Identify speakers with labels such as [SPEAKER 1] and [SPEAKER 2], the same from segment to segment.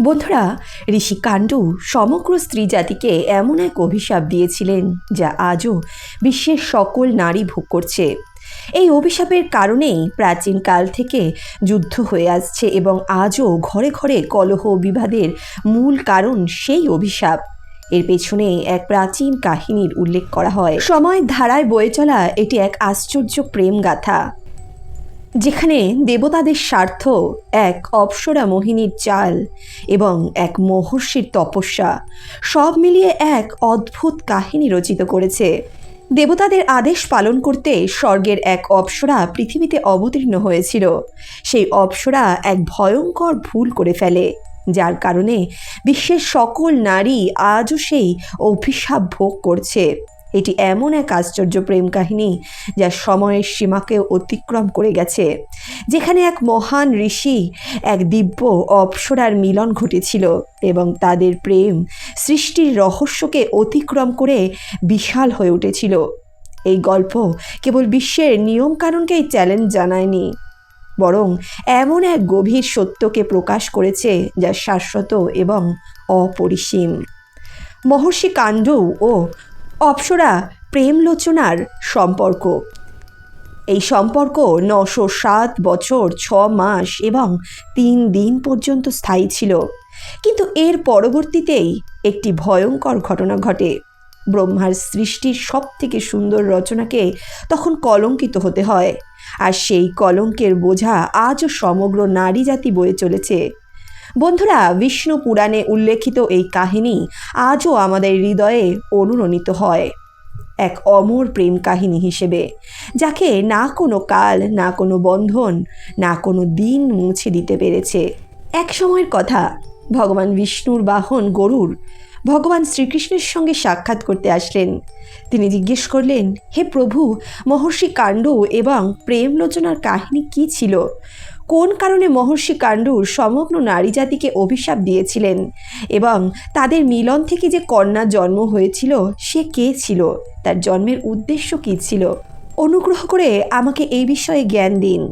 [SPEAKER 1] বন্ধুরা, ঋষি কাণ্ডু সমগ্র স্ত্রী জাতিকে এমন এক অভিশাপ দিয়েছিলেন যা আজও বিশ্বের সকল নারী ভোগ করছে। এই অভিশাপের কারণেই প্রাচীন কাল থেকে যুদ্ধ হয়ে আসছে এবং আজও ঘরে ঘরে কলহ বিবাদের মূল কারণ সেই অভিশাপ। এর পেছনে এক প্রাচীন কাহিনীর উল্লেখ করা হয়। সময়ের ধারায় বয়ে চলা এটি এক আশ্চর্য প্রেম গাথা যেখানে দেবতাদের স্বার্থ এক অপ্সরা মোহিনীর চাল এবং এক মহর্ষির তপস্যা সব মিলিয়ে এক অদ্ভুত কাহিনী রচিত করেছে। দেবতাদের আদেশ পালন করতে স্বর্গের এক অপ্সরা পৃথিবীতে অবতীর্ণ হয়েছিল। সেই অপসরা এক ভয়ঙ্কর ভুল করে ফেলে, যার কারণে বিশ্বের সকল নারী আজও সেই অভিশাপ ভোগ করছে। এটি এমন এক আশ্চর্য প্রেম কাহিনী যা সময়ের সীমাকে অতিক্রম করে গেছে। যেখানে এক মহান ঋষি এক দিব্য অপ্সরার মিলন ঘটেছিল এবং তাদের প্রেম সৃষ্টির রহস্যকে অতিক্রম করে বিশাল হয়ে উঠেছিল। এই গল্প কেবল বিশ্বের নিয়মকানুনকেই চ্যালেঞ্জ জানায়নি, বরং এমন এক গভীর সত্যকে প্রকাশ করেছে যা শাশ্বত এবং অপরিসীম। মহর্ষি কাণ্ড ও অপ্সরা প্রেমলোচনার সম্পর্ক। এই সম্পর্ক নশো সাত বছর ছ মাস এবং তিন দিন পর্যন্ত স্থায়ী ছিল। কিন্তু এর পরবর্তীতেই একটি ভয়ঙ্কর ঘটনা ঘটে। ব্রহ্মার সৃষ্টির সব থেকে সুন্দর রচনাকে তখন কলঙ্কিত হতে হয়। আর সেই কলঙ্কের বোঝা আজও সমগ্র নারী জাতি বয়ে চলেছে। বন্ধুরা, বিষ্ণু পুরাণে উল্লেখিত এই কাহিনী আজও আমাদের হৃদয়ে অনুরণিত হয়। এক অমর প্রেম কাহিনী হিসেবে, যাকে না কোনো কাল, না কোনো বন্ধন, না কোনো দিন মুছে দিতে পেরেছে। এক সময়ের কথা, ভগবান বিষ্ণুর বাহন গরুর, ভগবান শ্রীকৃষ্ণের সঙ্গে সাক্ষাৎ করতে আসলেন। তিনি জিজ্ঞেস করলেন, হে প্রভু, মহর্ষি কাণ্ড এবং প্রেমলোচনার কাহিনী কি ছিল? কোন কারণে মহর্ষি কাণ্ডুর সমগ্র নারী জাতিকে অভিশাপ দিয়েছিলেন? এবং তাদের মিলন থেকে যে কন্যা জন্ম হয়েছিল, সে কে ছিল? তার জন্মের উদ্দেশ্য কী ছিল? অনুগ্রহ করে আমাকে এই বিষয়ে জ্ঞান দিন।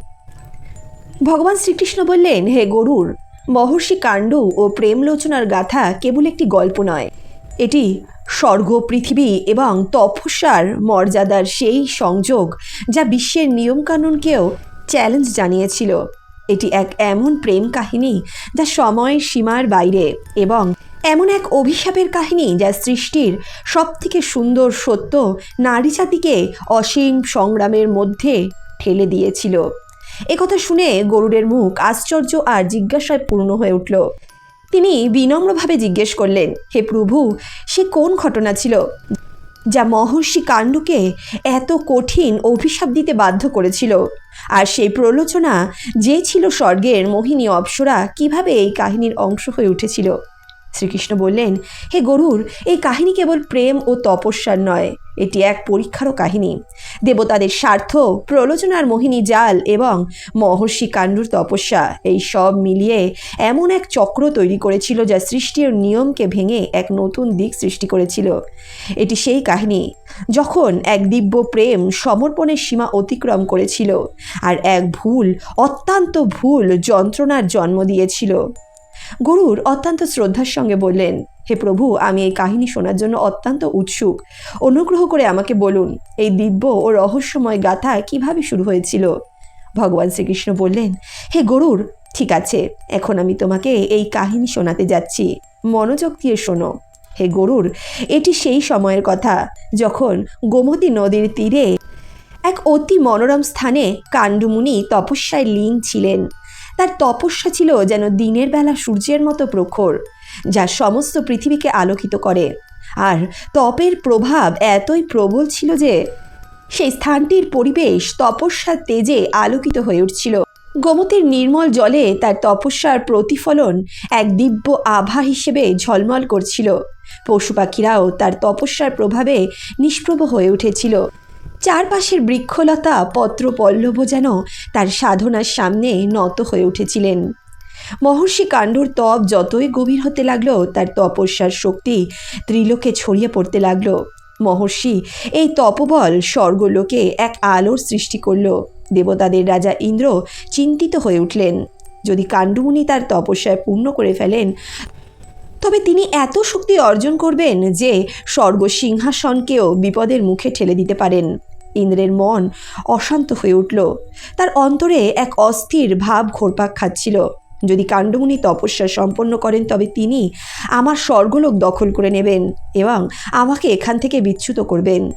[SPEAKER 1] ভগবান শ্রীকৃষ্ণ বললেন, হে গরুর, মহর্ষি কাণ্ড ও প্রেমলোচনার গাথা কেবল একটি গল্প নয়। এটি স্বর্গ, পৃথিবী এবং তপস্যার মর্যাদার সেই সংযোগ যা বিশ্বের নিয়মকানুনকেও চ্যালেঞ্জ জানিয়েছিল। এটি এক এমন প্রেম কাহিনী যা সময়ের সীমার বাইরে এবং এমন এক অভিশাপের কাহিনী যা সৃষ্টির সবথেকে সুন্দর সত্য নারী জাতিকে অসীম সংগ্রামের মধ্যে ঠেলে দিয়েছিল। একথা শুনে গরুড়ের মুখ আশ্চর্য আর জিজ্ঞাসায় পূর্ণ হয়ে উঠল, তিনি বিনম্রভাবে জিজ্ঞেস করলেন, হে প্রভু, সে কোন ঘটনা ছিল যা মহর্ষি কাণ্ডকে এত কঠিন অভিশাপ দিতে বাধ্য করেছিল। আর সেই প্রলোচনা যে ছিল স্বর্গের মোহিনী অপ্সরা কীভাবে এই কাহিনীর অংশ হয়ে উঠেছিল? শ্রীকৃষ্ণ বললেন, হে গরুর, এই কাহিনী কেবল প্রেম ও তপস্যার নয় এটি এক পরীক্ষারও কাহিনী। দেবতাদের স্বার্থ প্রলোচনার মোহিনী জাল এবং মহর্ষি কাণ্ডুর তপস্যা, এই সব মিলিয়ে এমন এক চক্র তৈরি করেছিল যা সৃষ্টির নিয়মকে ভেঙে এক নতুন দিক সৃষ্টি করেছিল। এটি সেই কাহিনী, যখন এক দিব্য প্রেম সমর্পণের সীমা অতিক্রম করেছিল আর এক ভুল, অত্যন্ত ভুল যন্ত্রণার জন্ম দিয়েছিল। গরুর অত্যন্ত শ্রদ্ধার সঙ্গে বললেন, হে প্রভু, আমি এই কাহিনী শোনার জন্য অত্যন্ত উৎসুক। অনুগ্রহ করে আমাকে বলুন, এই দিব্য ও রহস্যময় গাথা কীভাবে শুরু হয়েছিল? ভগবান শ্রীকৃষ্ণ বললেন, হে গরুর, ঠিক আছে, এখন আমি তোমাকে এই কাহিনী শোনাতে যাচ্ছি। মনোযোগ দিয়ে শোনো। হে গরুর, এটি সেই সময়ের কথা যখন গোমতী নদীর তীরে এক অতি মনোরম স্থানে কাণ্ডমুনি তপস্যায় লীন ছিলেন। তার তপস্যা ছিল যেন দিনের বেলা সূর্যের মতো প্রখর, যা সমস্ত পৃথিবীকে আলোকিত করে। আর তপের প্রভাব এতই প্রবল ছিল যে, সেই স্থানটির পরিবেশ তপস্যার তেজে আলোকিত হয়ে উঠছিল। গোমতীর নির্মল জলে তার তপস্যার প্রতিফলন এক দিব্য আভা হিসেবে ঝলমল করছিল। পশু পাখিরাও তার তপস্যার প্রভাবে নিষ্প্রভ হয়ে উঠেছিল। চারপাশের বৃক্ষলতা পত্র পল্লব যেন তার সাধনার সামনে নত হয়ে উঠেছিলেন। মহর্ষি কাণ্ডর তপ যতই গভীর হতে লাগল, তার তপস্যার শক্তি ত্রিলোকে ছড়িয়ে পড়তে লাগল। মহর্ষি এই তপবল স্বর্গলোকে এক আলোর সৃষ্টি করল। দেবতাদের রাজা ইন্দ্র চিন্তিত হয়ে উঠলেন। যদি কাণ্ডমুনি তার তপস্যায় পূর্ণ করে ফেলেন, তবে তিনি এত শক্তি অর্জন করবেন যে স্বর্গ সিংহাসনকেও বিপদের মুখে ঠেলে দিতে পারেন। ইন্দ্রের মন অশান্ত হয়ে উঠল। তার অন্তরে এক অস্থির ভাব ঘোরপাক খাচ্ছিল। যদি কাণ্ডমুনি তপস্যা সম্পন্ন করেন, তবে তিনি আমার স্বর্গলোক দখল করে নেবেন এবং আমাকে এখান থেকে বিচ্যুত করবেন।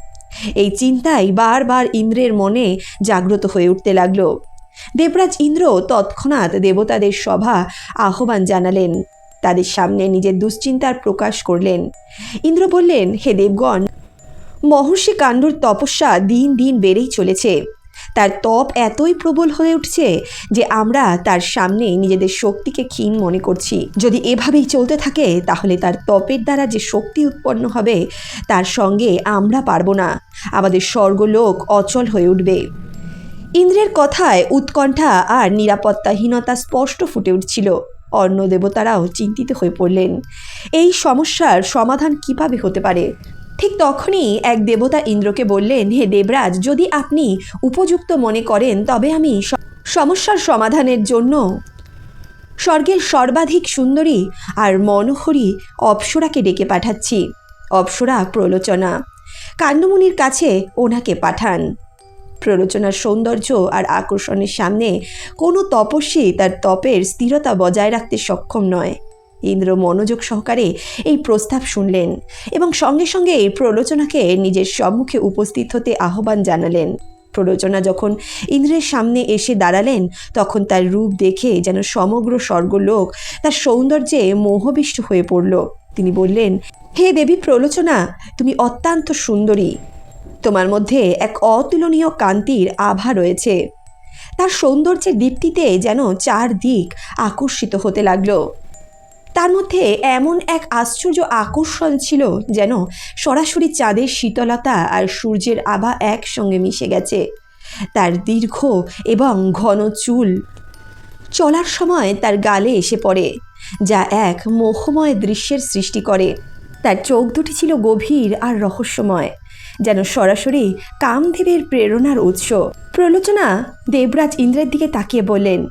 [SPEAKER 1] এই চিন্তাই বারবার ইন্দ্রের মনে জাগ্রত হয়ে উঠতে লাগল। দেবরাজ ইন্দ্র তৎক্ষণাৎ দেবতাদের সভা আহ্বান জানালেন। তাদের সামনে নিজের দুশ্চিন্তার প্রকাশ করলেন। ইন্দ্র বললেন, হে দেবগণ মহর্ষি কাণ্ডুর তপস্যা দিন দিন বেড়েই চলেছে। তার তপ এতই প্রবল হয়ে উঠছে যে আমরা তার সামনে নিজেদের শক্তিকে ক্ষীণ মনে করছি। যদি এভাবেই চলতে থাকে, তাহলে তার তপের দ্বারা যে শক্তি উৎপন্ন হবে, তার সঙ্গে আমরা পারব না। আমাদের স্বর্গলোক অচল হয়ে উঠবে। ইন্দ্রের কথায় উৎকণ্ঠা আর নিরাপত্তাহীনতা স্পষ্ট ফুটে উঠছিল। অন্য দেবতারাও চিন্তিত হয়ে পড়লেন। এই সমস্যার সমাধান কীভাবে হতে পারে? ঠিক তখনই এক দেবতা ইন্দ্রকে বললেন, হে দেবরাজ, যদি আপনি উপযুক্ত মনে করেন, তবে আমি সমস্যার সমাধানের জন্য স্বর্গের সর্বাধিক সুন্দরী আর মনোহরী অপ্সরাকে ডেকে পাঠাচ্ছি। অপ্সরা প্রলোচনা কাণ্ডমুনির কাছে ওনাকে পাঠান। প্ররোচনার সৌন্দর্য আর আকর্ষণের সামনে কোনো তপস্বী তার তপের স্থিরতা বজায় রাখতে সক্ষম নয়। ইন্দ্র মনোযোগ সহকারে এই প্রস্তাব শুনলেন এবং সঙ্গে সঙ্গে প্রলোচনাকে নিজের সম্মুখে উপস্থিত হতে আহ্বান জানালেন। প্রলোচনা যখন ইন্দ্রের সামনে এসে দাঁড়ালেন, তখন তার রূপ দেখে যেন সমগ্র স্বর্গলোক তার সৌন্দর্যে মোহবিষ্ট হয়ে পড়ল। তিনি বললেন, হে দেবী প্রলোচনা তুমি অত্যন্ত সুন্দরী। তোমার মধ্যে এক অতুলনীয় কান্তির আভা রয়েছে। তার সৌন্দর্যের দীপ্তিতে যেন চারদিক আকর্ষিত হতে লাগল। তার মধ্যে এমন এক আশ্চর্য আকর্ষণ ছিল যেন সরাসরি চাঁদের শীতলতা আর সূর্যের আভা একসঙ্গে মিশে গেছে। তার দীর্ঘ এবং ঘন চুল চলার সময় তার গালে এসে পড়ে, যা এক মোহময় দৃশ্যের সৃষ্টি করে। তার চোখ দুটি ছিল গভীর আর রহস্যময়, যেন সরাসরি কামদেবের প্রেরণার উৎস। প্রলোচনা দেবরাজ ইন্দ্রের দিকে তাকিয়ে বললেন,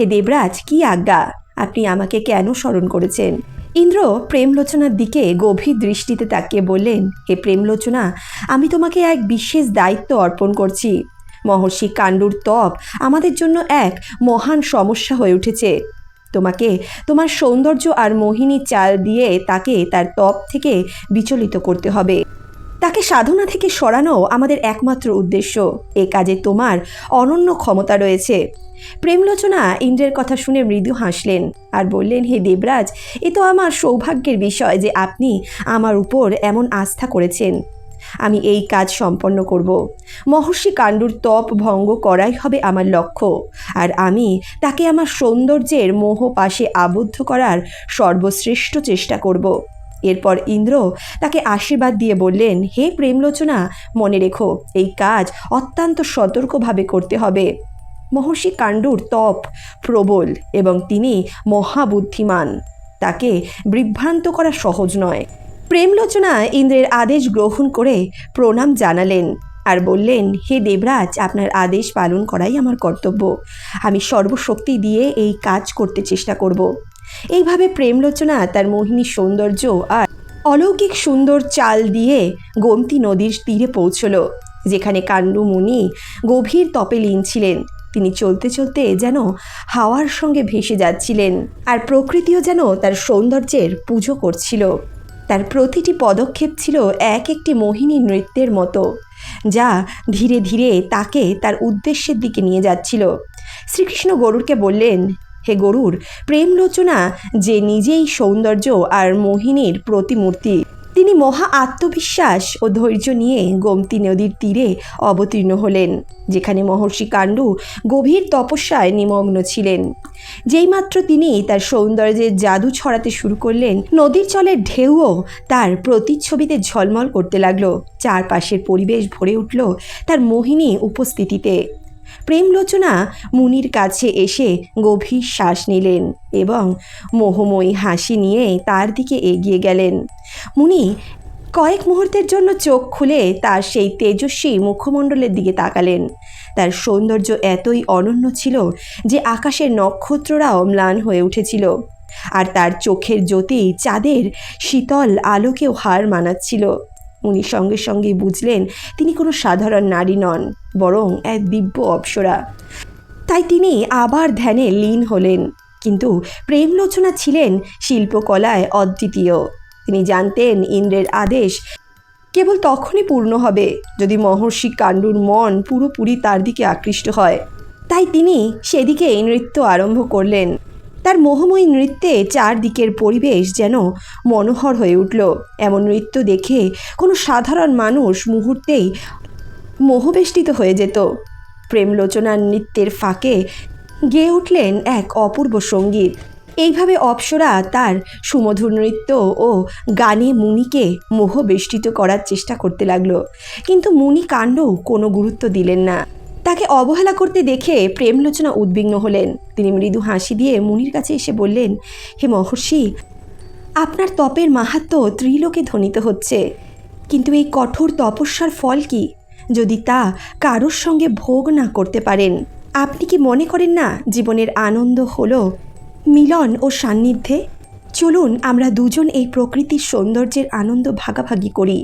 [SPEAKER 1] হে দেবরাজ, কি আজ্ঞা? আপনি আমাকে কেন স্মরণ করেছেন? ইন্দ্র প্রেমলোচনার দিকে গভীর দৃষ্টিতে তাকিয়ে বললেন, হে প্রেমলোচনা, আমি তোমাকে এক বিশেষ দায়িত্ব অর্পণ করছি। মহর্ষি কাণ্ডুর তপ আমাদের জন্য এক মহান সমস্যা হয়ে উঠেছে। তোমাকে তোমার সৌন্দর্য আর মোহিনী চাল দিয়ে তাকে তার তপ থেকে বিচলিত করতে হবে। তাকে সাধনা থেকে সরানো আমাদের একমাত্র উদ্দেশ্য। এ কাজে তোমার অনন্য ক্ষমতা রয়েছে। প্রেমলোচনা ইন্দ্রের কথা শুনে মৃদু হাসলেন আর বললেন, হে দেবরাজ, এ তো আমার সৌভাগ্যের বিষয় যে আপনি আমার উপর এমন আস্থা করেছেন। আমি এই কাজ সম্পন্ন করব। মহর্ষি কাণ্ডুর তপ ভঙ্গ করাই হবে আমার লক্ষ্য। আর আমি তাকে আমার সৌন্দর্যের মোহ পাশে আবদ্ধ করার সর্বশ্রেষ্ঠ চেষ্টা করব। এরপর ইন্দ্র তাকে আশীর্বাদ দিয়ে বললেন, হে প্রেমলোচনা, মনে রেখো, এই কাজ অত্যন্ত সতর্কভাবে করতে হবে। মহর্ষি কাণ্ডুর তপ প্রবল এবং তিনি মহাবুদ্ধিমান। তাকে বিভ্রান্ত করা সহজ নয়। প্রেমলোচনা ইন্দ্রের আদেশ গ্রহণ করে প্রণাম জানালেন আর বললেন, হে দেবরাজ, আপনার আদেশ পালন করাই আমার কর্তব্য। আমি সর্বশক্তি দিয়ে এই কাজ করতে চেষ্টা করব। এইভাবে প্রেমলোচনা, তার মোহিনী সৌন্দর্য আর অলৌকিক সুন্দর চাল দিয়ে গোমতী নদীর তীরে পৌঁছল, যেখানে কাণ্ডু মুনি গভীর তপে লীন ছিলেন। তিনি চলতে চলতে যেন হাওয়ার সঙ্গে ভেসে যাচ্ছিলেন আর প্রকৃতিও যেন তার সৌন্দর্যের পুজো করছিল। তার প্রতিটি পদক্ষেপ ছিল এক একটি মোহিনী নৃত্যের মতো, যা ধীরে ধীরে তাকে তার উদ্দেশ্যের দিকে নিয়ে যাচ্ছিল। শ্রীকৃষ্ণ গরুরকে বললেন হে গরুর প্রেমলোচনা যে নিজেই সৌন্দর্য আর মোহিনীর প্রতিমূর্তি। তিনি মহা আত্মবিশ্বাস ও ধৈর্য নিয়ে গোমতী নদীর তীরে অবতীর্ণ হলেন, যেখানে মহর্ষি কাণ্ডু গভীর তপস্যায় নিমগ্ন ছিলেন। যেইমাত্র তিনি তার সৌন্দর্যের জাদু ছড়াতে শুরু করলেন, নদীর জলের ঢেউও তার প্রতিচ্ছবিতে ঝলমল করতে লাগল। চারপাশের পরিবেশ ভরে উঠল তার মোহিনী উপস্থিতিতে। প্রেমলোচনা মুনির কাছে এসে গভীর শ্বাস নিলেন এবং মোহময়ী হাসি নিয়ে তার দিকে এগিয়ে গেলেন। মুনি কয়েক মুহূর্তের জন্য চোখ খুলে তার সেই তেজস্বী মুখমণ্ডলের দিকে তাকালেন। তার সৌন্দর্য এতই অনন্য ছিল যে আকাশের নক্ষত্ররাও ম্লান হয়ে উঠেছিল। আর তার চোখের জ্যোতি চাঁদের শীতল আলোকেও হার মানাচ্ছিল। উনি সঙ্গে সঙ্গে বুঝলেন তিনি কোনো সাধারণ নারী নন, বরং এক দিব্য অপ্সরা। তাই তিনি আবার ধ্যানে লীন হলেন। কিন্তু প্রেমলোচনা ছিলেন শিল্পকলায় অদ্বিতীয়। তিনি জানতেন ইন্দ্রের আদেশ কেবল তখনই পূর্ণ হবে যদি মহর্ষি কাণ্ডুর মন পুরোপুরি তার দিকে আকৃষ্ট হয়। তাই তিনি সেদিকেই নৃত্য আরম্ভ করলেন। তার মোহময়ী নৃত্যে চারদিকের পরিবেশ যেন মনোহর হয়ে উঠল। এমন নৃত্য দেখে কোনো সাধারণ মানুষ মুহূর্তেই মোহবেষ্টিত হয়ে যেত। প্রেমলোচনার নৃত্যের ফাঁকে গেয়ে উঠলেন এক অপূর্ব সংগীত। এইভাবে অপ্সরা তার সুমধুর নৃত্য ও গানে মুনিকে মোহবেষ্টিত করার চেষ্টা করতে লাগল। কিন্তু মুনি কাণ্ড কোনো গুরুত্ব দিলেন না। তাকে অবহেলা করতে দেখে প্রেমলোচনা উদ্বিগ্ন হলেন। তিনি মৃদু হাসি দিয়ে মুনির কাছে এসে বললেন, হে মহর্ষি, আপনার তপের মাহাত্ম ত্রিলোকে ধ্বনিত হচ্ছে। কিন্তু এই কঠোর তপস্যার ফল কি? যদি তা কারোর সঙ্গে ভোগ না করতে পারেন, আপনি কি মনে করেন না জীবনের আনন্দ হল মিলন ও সান্নিধ্যে? চলুন আমরা দুজন এই প্রকৃতির সৌন্দর্যের আনন্দ ভাগাভাগি করি।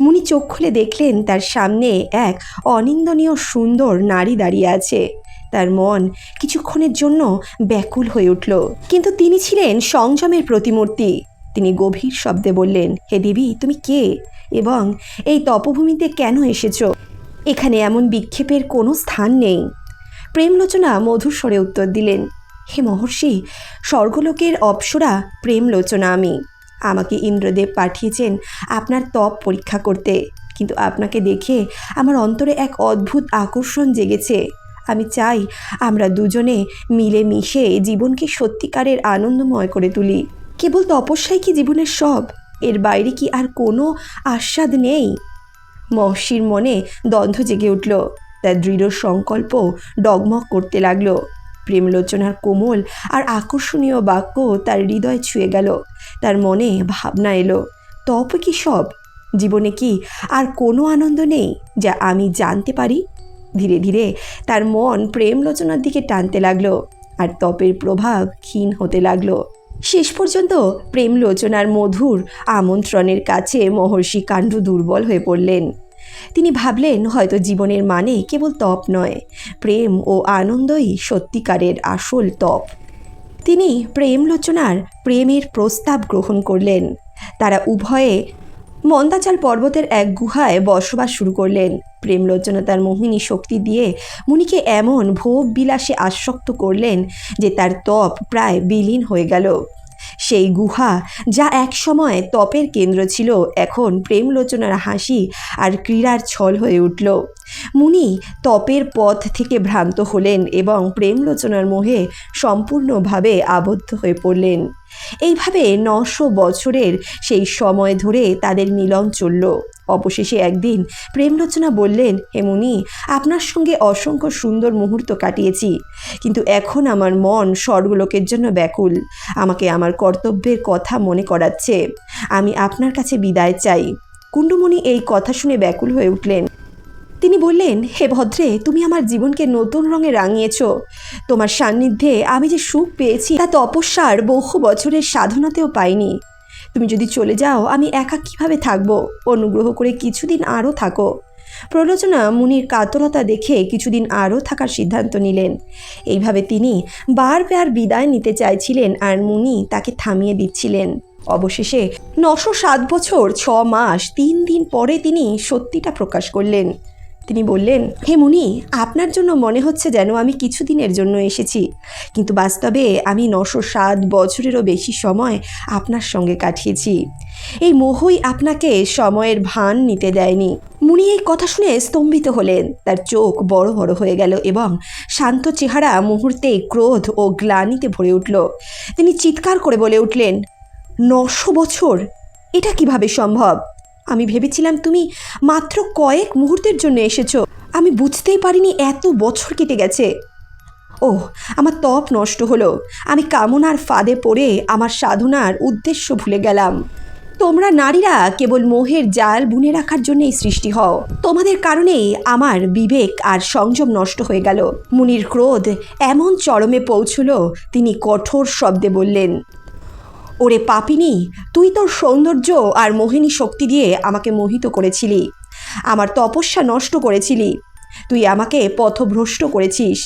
[SPEAKER 1] মুনি চোখ খুলে দেখলেন তার সামনে এক অনিন্দনীয় সুন্দর নারী দাঁড়িয়ে আছে। তার মন কিছুক্ষণের জন্য ব্যাকুল হয়ে উঠল, কিন্তু তিনি ছিলেন সংযমের প্রতিমূর্তি। তিনি গভীর শব্দে বললেন, হে দেবী, তুমি কে? এবং এই তপভূমিতে কেন এসেছ? এখানে এমন বিক্ষেপের কোনো স্থান নেই। প্রেমলোচনা মধুর স্বরে উত্তর দিলেন, হে মহর্ষি, স্বর্গলোকের অপ্সরা প্রেমলোচনা আমি। আমাকে ইন্দ্রদেব পাঠিয়েছেন আপনার তপ পরীক্ষা করতে। কিন্তু আপনাকে দেখে আমার অন্তরে এক অদ্ভুত আকর্ষণ জেগেছে। আমি চাই আমরা দুজনে মিলে মিশে জীবনকে সত্যিকারের আনন্দময় করে তুলি। কেবল তপস্যাই কি জীবনের সব? এর বাইরে কি আর কোনো আস্বাদ নেই? মহর্ষির মনে দ্বন্দ্ব জেগে উঠল। তার দৃঢ় সংকল্প ডগমগ করতে লাগল। প্রেমলোচনার কোমল আর আকর্ষণীয় বাক্য তার হৃদয় ছুঁয়ে গেল। তার মনে ভাবনা এলো, তপ কি সব? জীবনে কি আর কোনো আনন্দ নেই যা আমি জানতে পারি? ধীরে ধীরে তার মন প্রেম প্রেমলোচনার দিকে টানতে লাগল আর তপের প্রভাব ক্ষীণ হতে লাগল। শেষ পর্যন্ত প্রেমলোচনার মধুর আমন্ত্রণের কাছে মহর্ষি কাণ্ড দুর্বল হয়ে পড়লেন। তিনি ভাবলেন হয়তো জীবনের মানে কেবল তপ নয়, প্রেম ও আনন্দই সত্যিকারের আসল তপ। তিনি প্রেমলোচনার প্রেমের প্রস্তাব গ্রহণ করলেন। তারা উভয়ে মন্দাচাল পর্বতের এক গুহায় বসবাস শুরু করলেন। প্রেমলোচনা তার মোহিনী শক্তি দিয়ে মুনিকে এমন ভোগ বিলাসে আসক্ত করলেন যে তার তপ প্রায় বিলীন হয়ে গেল। সেই গুহা যা এক সময় তপের কেন্দ্র ছিল, এখন প্রেমলোচনার হাসি আর ক্রীড়ার ছল হয়ে উঠল। মুনি তপের পথ থেকে ভ্রান্ত হলেন এবং প্রেমলোচনার মোহে সম্পূর্ণভাবে আবদ্ধ হয়ে পড়লেন। এইভাবে নশো বছরের সেই সময় ধরে তাদের মিলন চলল। অবশেষে একদিন প্রেমলোচনা বললেন, হে মুনি, আপনার সঙ্গে অসংখ্য সুন্দর মুহূর্ত কাটিয়েছি, কিন্তু এখন আমার মন স্বর্গলোকের জন্য ব্যাকুল। আমাকে আমার কর্তব্যের কথা মনে করাচ্ছে। আমি আপনার কাছে বিদায় চাই। কুণ্ডুমণি এই কথা শুনে ব্যাকুল হয়ে উঠলেন। তিনি বললেন, হে ভদ্রে, তুমি আমার জীবনকে নতুন রঙে রাঙিয়েছ। তোমার সান্নিধ্যে আমি যে সুখ পেয়েছি, তা তপস্যার বহু বছরের সাধনাতেও পাইনি। তুমি যদি চলে যাও, আমি একা কীভাবে থাকব? অনুগ্রহ করে কিছুদিন আরও থাকো। প্রলোচনা মুনির কাতরতা দেখে কিছুদিন আরও থাকার সিদ্ধান্ত নিলেন। এইভাবে তিনি বারবার বিদায় নিতে চাইছিলেন আর মুনি তাকে থামিয়ে দিচ্ছিলেন। অবশেষে নশো সাত বছর, ছ মাস, তিন দিন পরে তিনি সত্যিটা প্রকাশ করলেন। তিনি বললেন, হে মুনি, আপনার জন্য মনে হচ্ছে যেন আমি কিছুদিনের জন্য এসেছি। কিন্তু বাস্তবে আমি নশো সাত বছরেরও বেশি সময় আপনার সঙ্গে কাটিয়েছি। এই মোহই আপনাকে সময়ের ভান নিতে দেয়নি। মুনি এই কথা শুনে স্তম্ভিত হলেন। তার চোখ বড় বড় হয়ে গেল এবং শান্ত চেহারা মুহূর্তে ক্রোধ ও গ্লানিতে ভরে উঠল। তিনি চিৎকার করে বলে উঠলেন, নশো বছর? এটা কীভাবে সম্ভব? আমি ভেবেছিলাম তুমি মাত্র কয়েক মুহূর্তের জন্য এসেছ। আমি বুঝতেই পারিনি এত বছর কেটে গেছে। ও আমার তপ নষ্ট হলো। আমি কামনার ফাঁদে পড়ে আমার সাধনার উদ্দেশ্য ভুলে গেলাম। তোমরা নারীরা কেবল মোহের জাল বুনে রাখার জন্যই সৃষ্টি হও। তোমাদের কারণেই আমার বিবেক আর সংযম নষ্ট হয়ে গেল। মুনির ক্রোধ এমন চরমে পৌঁছল, তিনি কঠোর শব্দে বললেন ওরে পাপিনি, তুই তোর সৌন্দর্য আর মোহিনী শক্তি দিয়ে আমাকে মোহিত করেছিলি। আমার তপস্যা নষ্ট করেছিলি। তুই আমাকে পথভ্রষ্ট করেছিস।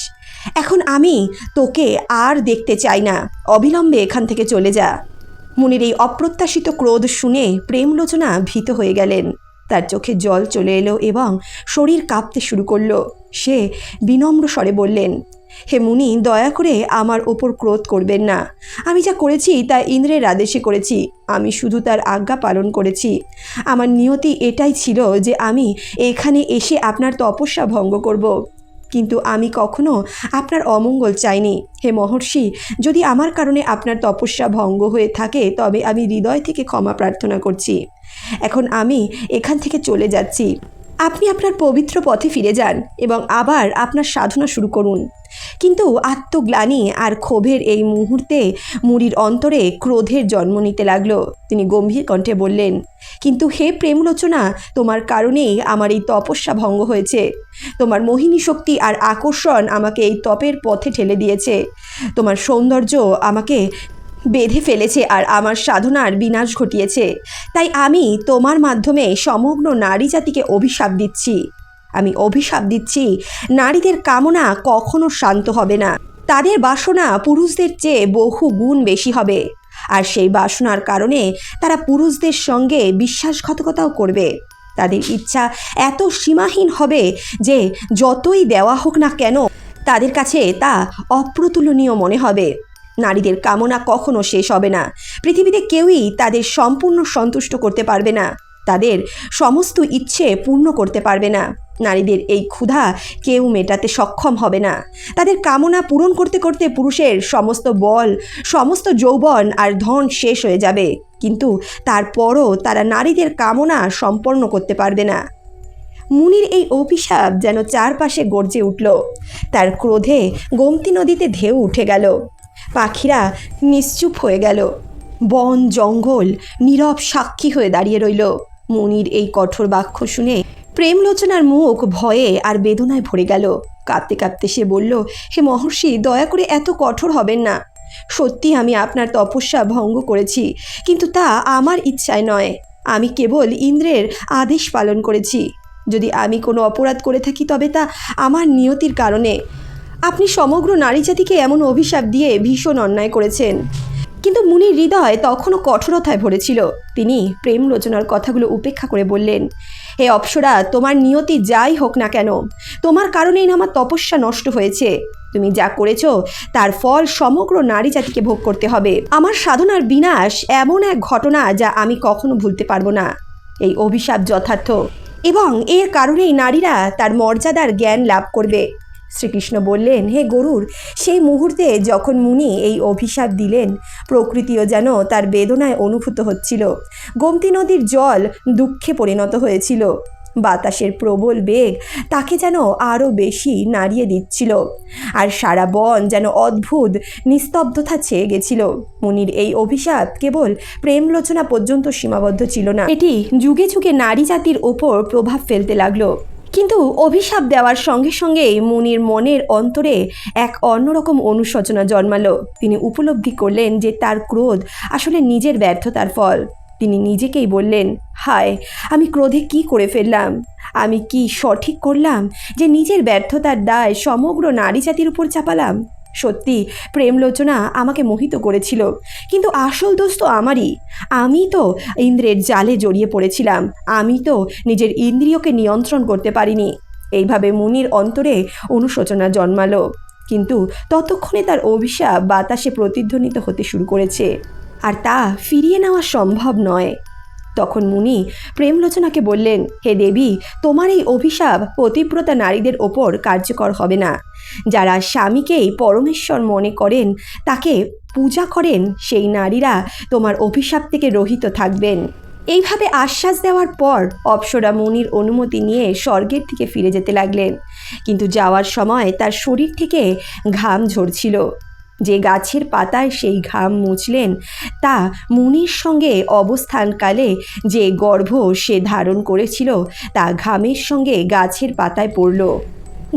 [SPEAKER 1] এখন আমি তোকে আর দেখতে চাই না। অবিলম্বে এখান থেকে চলে যা। মুনির এই অপ্রত্যাশিত ক্রোধ শুনে প্রেমলোচনা ভীত হয়ে গেলেন। তার চোখে জল চলে এলো এবং শরীর কাঁপতে শুরু করল। সে বিনম্র স্বরে বললেন হে মুনি, দয়া করে আমার ওপর ক্রোধ করবেন না। আমি যা করেছি তা ইন্দ্রের আদেশে করেছি। আমি শুধু তার আজ্ঞা পালন করেছি। আমার নিয়তি এটাই ছিল যে আমি এখানে এসে আপনার তপস্যা ভঙ্গ করব। কিন্তু আমি কখনো আপনার অমঙ্গল চাইনি। হে মহর্ষি, যদি আমার কারণে আপনার তপস্যা ভঙ্গ হয়ে থাকে, তবে আমি হৃদয় থেকে ক্ষমা প্রার্থনা করছি। এখন আমি এখান থেকে চলে যাচ্ছি। আপনি আপনার পবিত্র পথে ফিরে যান এবং আবার আপনার সাধনা শুরু করুন। কিন্তু আত্মগ্লানি আর ক্ষোভের এই মুহূর্তে মুড়ির অন্তরে ক্রোধের জন্ম নিতে লাগল। তিনি গম্ভীর কণ্ঠে বললেন, কিন্তু হে প্রেমলোচনা, তোমার কারণেই আমার এই তপস্যা ভঙ্গ হয়েছে। তোমার মোহিনী শক্তি আর আকর্ষণ আমাকে এই তপের পথে ঠেলে দিয়েছে। তোমার সৌন্দর্য আমাকে বেঁধে ফেলেছে আর আমার সাধনার বিনাশ ঘটিয়েছে। তাই আমি তোমার মাধ্যমে সমগ্র নারী জাতিকে অভিশাপ দিচ্ছি। আমি অভিশাপ দিচ্ছি, নারীদের কামনা কখনো শান্ত হবে না। তাদের বাসনা পুরুষদের চেয়ে বহু গুণ বেশি হবে। আর সেই বাসনার কারণে তারা পুরুষদের সঙ্গে বিশ্বাসঘাতকতাও করবে। তাদের ইচ্ছা এত সীমাহীন হবে যে যতই দেওয়া হোক না কেন, তাদের কাছে তা অপ্রতুলনীয় মনে হবে। নারীদের কামনা কখনো শেষ হবে না। পৃথিবীতে কেউই তাদের সম্পূর্ণ সন্তুষ্ট করতে পারবে না। তাদের সমস্ত ইচ্ছে পূর্ণ করতে পারবে না। নারীদের এই ক্ষুধা কেউ মেটাতে সক্ষম হবে না। তাদের কামনা পূরণ করতে করতে পুরুষের সমস্ত বল, সমস্ত যৌবন আর ধন শেষ হয়ে যাবে। কিন্তু তারপরও তারা নারীদের কামনা সম্পন্ন করতে পারবে না। মুনির এই অভিশাপ যেন চারপাশে গর্জে উঠল। তার ক্রোধে গোমতী নদীতে ঢেউ উঠে গেল। পাখিরা নিশ্চুপ হয়ে গেল। বন, জঙ্গল নীরব সাক্ষী হয়ে দাঁড়িয়ে রইল। মনির এই কঠোর বাক্য শুনে প্রেমলোচনার মুখ ভয়ে আর বেদনায় ভরে গেল। কাঁদতে কাঁপতে সে বলল, হে মহর্ষি, দয়া করে এত কঠোর হবেন না। সত্যি আমি আপনার তপস্যা ভঙ্গ করেছি, কিন্তু তা আমার ইচ্ছায় নয়। আমি কেবল ইন্দ্রের আদেশ পালন করেছি। যদি আমি কোনো অপরাধ করে থাকি তবে তা আমার নিয়তির কারণে। আপনি সমগ্র নারী জাতিকে এমন অভিশাপ দিয়ে ভীষণ অন্যায় করেছেন। কিন্তু মুনির হৃদয় তখনও কঠোরতায় ভরেছিল। তিনি প্রেম রচনার কথাগুলো উপেক্ষা করে বললেন, হে অপ্সরা, তোমার নিয়তি যাই হোক না কেন। তোমার কারণেই আমার তপস্যা নষ্ট হয়েছে। তুমি যা করেছ, তার ফল সমগ্র নারী জাতিকে ভোগ করতে হবে। আমার সাধনার বিনাশ এমন এক ঘটনা যা আমি কখনো ভুলতে পারব না। এই অভিশাপ যথার্থ। এবং এর কারণেই নারীরা তার মর্যাদার জ্ঞান লাভ করবে। শ্রীকৃষ্ণ বললেন, হে গরুর, সেই মুহূর্তে যখন মুনি এই অভিশাপ দিলেন, প্রকৃতিও যেন তার বেদনায় অনুভূত হচ্ছিল। গোমতী নদীর জল দুঃখে পরিণত হয়েছিল। বাতাসের প্রবল বেগ তাকে যেন আরও বেশি নাড়িয়ে দিচ্ছিল। আর সারা বন যেন অদ্ভুত নিস্তব্ধতা ছেয়ে গেছিল। মুনির এই অভিশাপ কেবল প্রেমলোচনা পর্যন্ত সীমাবদ্ধ ছিল না। এটি যুগে যুগে নারী জাতির ওপর প্রভাব ফেলতে লাগল। কিন্তু অভিশাপ দেওয়ার সঙ্গে সঙ্গেই মুনির মনের অন্তরে এক অন্যরকম অনুশোচনা জন্মালো। তিনি উপলব্ধি করলেন যে তার ক্রোধ আসলে নিজের ব্যর্থতার ফল। তিনি নিজেকেই বললেন, হায়, আমি ক্রোধে কি করে ফেললাম? আমি কি সঠিক করলাম যে নিজের ব্যর্থতার দায় সমগ্র নারী জাতির উপর চাপালাম? সত্যি প্রেমলোচনা আমাকে মোহিত করেছিল। কিন্তু আসল দোষ তো আমারই। আমি তো ইন্দ্রের জালে জড়িয়ে পড়েছিলাম। আমি তো নিজের ইন্দ্রিয়কে নিয়ন্ত্রণ করতে পারিনি। এইভাবে মুনির অন্তরে অনুশোচনা জন্মালো। কিন্তু ততক্ষণে তার অভিশাপ বাতাসে প্রতিধ্বনিত হতে শুরু করেছে। আর তা ফিরিয়ে নেওয়া সম্ভব নয়। তখন মুনি প্রেমলোচনাকে বললেন, হে দেবী, তোমার এই অভিশাপ পতিব্রতা নারীদের ওপর কার্যকর হবে না। যারা স্বামীকেই পরমেশ্বর মনে করেন, তাকে পূজা করেন, সেই নারীরা তোমার অভিশাপ থেকে রহিত থাকবেন। এইভাবে আশ্বাস দেওয়ার পর অপ্সরা মুনির অনুমতি নিয়ে স্বর্গের থেকে ফিরে যেতে লাগলেন। কিন্তু যাওয়ার সময় তার শরীর থেকে ঘাম ঝরছিল। যে গাছের পাতায় সেই ঘাম মুছলেন, তা মুনির সঙ্গে অবস্থানকালে যে গর্ভ সে ধারণ করেছিল, তা ঘামের সঙ্গে গাছের পাতায় পড়ল।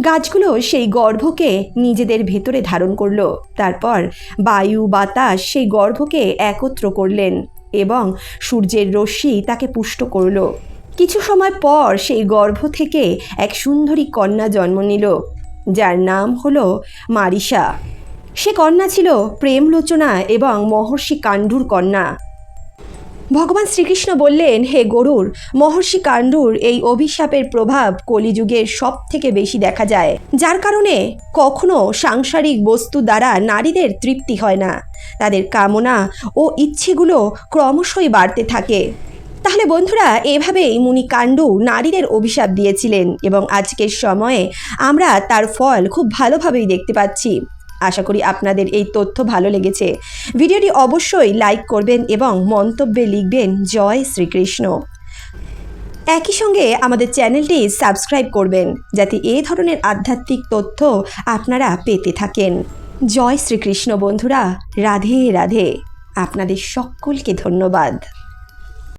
[SPEAKER 1] গাছগুলো সেই গর্ভকে নিজেদের ভেতরে ধারণ করল। তারপর বায়ু, বাতাস সেই গর্ভকে একত্র করলেন এবং সূর্যের রশ্মি তাকে পুষ্ট করল। কিছু সময় পর সেই গর্ভ থেকে এক সুন্দরী কন্যা জন্ম নিল, যার নাম হলো মারিসা। সে কন্যা ছিল প্রেমলোচনা এবং মহর্ষি কাণ্ডুর কন্যা। ভগবান শ্রীকৃষ্ণ বললেন, হে গরুর, মহর্ষি কাণ্ডুর এই অভিশাপের প্রভাব কলিযুগের সব থেকে বেশি দেখা যায়। যার কারণে কখনো সাংসারিক বস্তু দ্বারা নারীদের তৃপ্তি হয় না। তাদের কামনা ও ইচ্ছেগুলো ক্রমশই বাড়তে থাকে। তাহলে বন্ধুরা, এভাবেই মুনি কাণ্ডু নারীদের অভিশাপ দিয়েছিলেন এবং আজকের সময়ে আমরা তার ফল খুব ভালোভাবেই দেখতে পাচ্ছি। আশা করি আপনাদের এই তথ্য ভালো লেগেছে। ভিডিওটি অবশ্যই লাইক করবেন এবং মন্তব্যে লিখবেন, জয় শ্রীকৃষ্ণ। একই সঙ্গে আমাদের চ্যানেলটি সাবস্ক্রাইব করবেন, যাতে এই ধরনের আধ্যাত্মিক তথ্য আপনারা পেতে থাকেন। জয় শ্রীকৃষ্ণ বন্ধুরা, রাধে রাধে। আপনাদের সকলকে ধন্যবাদ।